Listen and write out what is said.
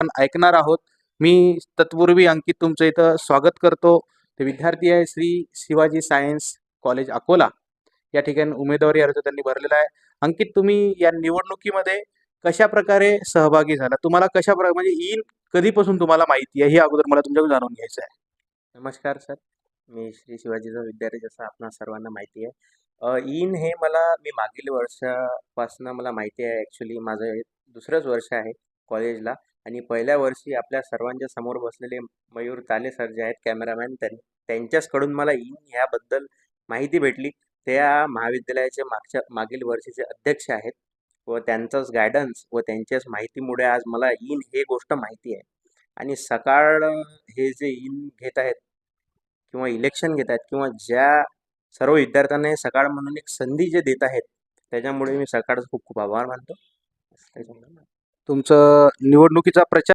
आपण ऐकणार आहोत. मी तत्पूर्वी अंकित तुमचं इथं स्वागत करतो. ते विद्यार्थी आहे श्री शिवाजी सायन्स कॉलेज अकोला. या ठिकाणी उमेदवारी अर्ज त्यांनी भरलेला आहे. अंकित तुम्ही या निवडणुकीमध्ये कशा प्रकारे सहभागी झाला? तुम्हाला कशा प्रकारे म्हणजे इन कधीपासून तुम्हाला माहिती आहे? हे अगोदर मला तुमच्याकडून जाणून घ्यायचं आहे. नमस्कार सर. मी श्री शिवाजीचा विद्यार्थी जसं आपणा सर्वांना माहिती आहे. इन हे मला मी मागील वर्षापासनं मला माहिती आहे. ॲक्च्युली माझं दुसरंच वर्ष आहे कॉलेजला. आणि पहिल्या वर्षी आपल्या सर्वांच्या समोर बसलेले मयूर ताले सर जे आहेत कॅमेरामॅन त्यां त्यांच्याचकडून मला इन ह्याबद्दल माहिती भेटली. त्या महाविद्यालयाचे मागच्या मागील वर्षीचे अध्यक्ष आहेत व त्यांचाच गायडन्स व त्यांच्याच माहितीमुळे आज मला इन हे गोष्ट माहिती आहे. आणि सकाळ हे जे इन घेत आहेत किंवा इलेक्शन घेत आहेत किंवा ज्या सर्व विद्यार्थ्यांना हे सकाळ म्हणून एक संधी जे देत आहेत त्याच्यामुळे मी सकाळचा खूप खूप आभार मानतो. त्याच्यामुळे तुमचं निवडणुकीचा प्रचार